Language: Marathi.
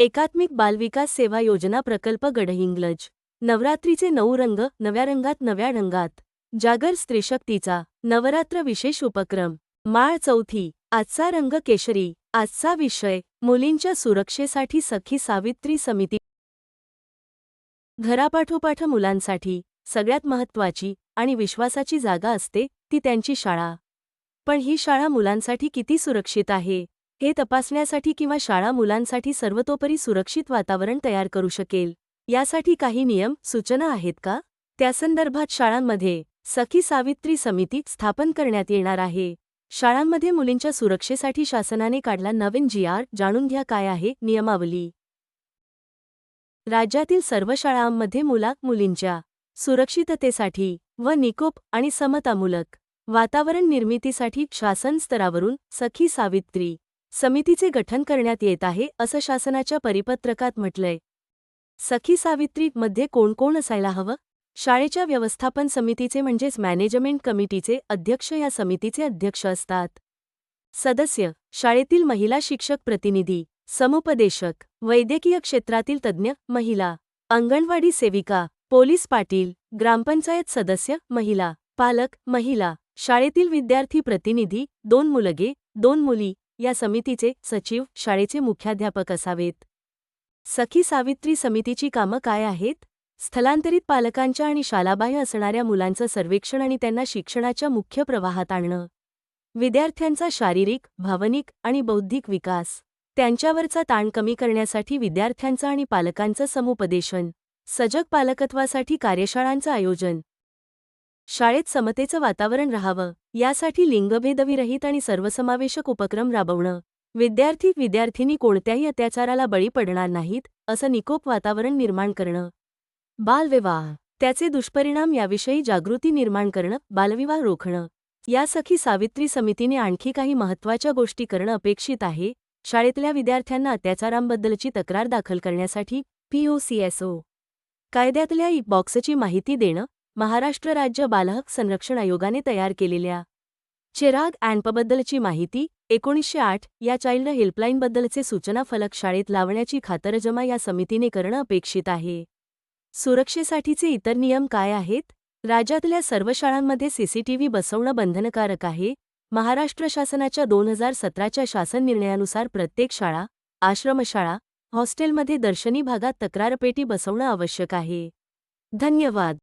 एकात्मिक बालविकास सेवा योजना प्रकल्प गडहिंग्लज. नवरात्रीचे नऊ रंग नव्या रंगात नव्या रंगात जागर स्त्रीशक्तीचा नवरात्र विशेष उपक्रम. माळ चौथी आजचा रंग केशरी. आजचा विषय मुलींच्या सुरक्षेसाठी सखी सावित्री समिती. घरापाठोपाठ मुलांसाठी सगळ्यात महत्त्वाची आणि विश्वासाची जागा असते ती त्यांची शाळा. पण ही शाळा मुलांसाठी किती सुरक्षित आहे? हे तपासण्यासाठी किंवा शाळा मुलांसाठी सर्वतोपरी सुरक्षित वातावरण तयार करू शकेल. यासाठी काही नियम सूचना आहेत का? त्यासंदर्भात शाळांमध्ये सखी सावित्री समिती स्थापन करण्यात येणार आहे. शाळांमध्ये मुलींच्या सुरक्षेसाठी शासनाने काढला नवीन जी आर जाणून घ्या काय आहे नियमावली. राज्यातील सर्व शाळांमध्ये मुला मुलींच्या सुरक्षिततेसाठी व निकोप आणि समतामूलक वातावरण निर्मितीसाठी शासन स्तरावरून सखी सावित्री समितीचे गठन करण्यात येत आहे असं शासनाच्या परिपत्रकात म्हटलंय. सखी सावित्री मध्ये कोण कोण असायला हवं? शाळेच्या व्यवस्थापन समितीचे म्हणजेच मॅनेजमेंट कमिटीचे अध्यक्ष या समितीचे अध्यक्ष असतात. सदस्य शाळेतील महिला शिक्षक प्रतिनिधी समुपदेशक वैद्यकीय क्षेत्रातील तज्ज्ञ महिला अंगणवाडी सेविका पोलीस पाटील ग्रामपंचायत सदस्य महिला पालक महिला शाळेतील विद्यार्थी प्रतिनिधी दोन मुलगे दोन मुली या समितीचे सचिव शाळेचे मुख्याध्यापक असावेत. सखी सावित्री समितीची कामं काय आहेत? स्थलांतरित पालकांच्या आणि शालाबाह्य असणाऱ्या मुलांचं सर्वेक्षण आणि त्यांना शिक्षणाच्या मुख्य प्रवाहात आणणं. विद्यार्थ्यांचा शारीरिक भावनिक आणि बौद्धिक विकास. त्यांच्यावरचा ताण कमी करण्यासाठी विद्यार्थ्यांचं आणि पालकांचं समुपदेशन. सजग पालकत्वासाठी कार्यशाळांचं आयोजन. शाळेत समतेचं वातावरण राहावं यासाठी लिंगभेदविरहित आणि सर्वसमावेशक उपक्रम राबवणं. विद्यार्थी विद्यार्थिनी कोणत्याही अत्याचाराला बळी पडणार नाहीत असं निकोप वातावरण निर्माण करणं. बालविवाह त्याचे दुष्परिणाम याविषयी जागृती निर्माण करणं बालविवाह रोखणं. या सखी सावित्री समितीने आणखी काही महत्त्वाच्या गोष्टी करणं अपेक्षित आहे शाळेतल्या विद्यार्थ्यांना अत्याचारांबद्दलची तक्रार दाखल करण्यासाठी पीओसीएसओ कायद्यातल्या ई बॉक्सची माहिती देणं महाराष्ट्र राज्य बालहक संरक्षण आयोगाने तयार केलेल्या चिराग अँपबद्दलची माहिती एकोणीसशे आठ या चाइल्ड हेल्पलाईनबद्दलचे सूचना फलक शाळेत लावण्याची खातरजमा या समितीने करणं अपेक्षित आहे. सुरक्षेसाठीचे इतर नियम काय आहेत? राज्यातल्या सर्व शाळांमध्ये सीसीटीव्ही बसवणं बंधनकारक आहे. महाराष्ट्र शासनाच्या दोन हजार सतराच्या शासन निर्णयानुसार प्रत्येक शाळा आश्रमशाळा हॉस्टेलमध्ये दर्शनी भागात तक्रारपेटी बसवणं आवश्यक आहे. धन्यवाद.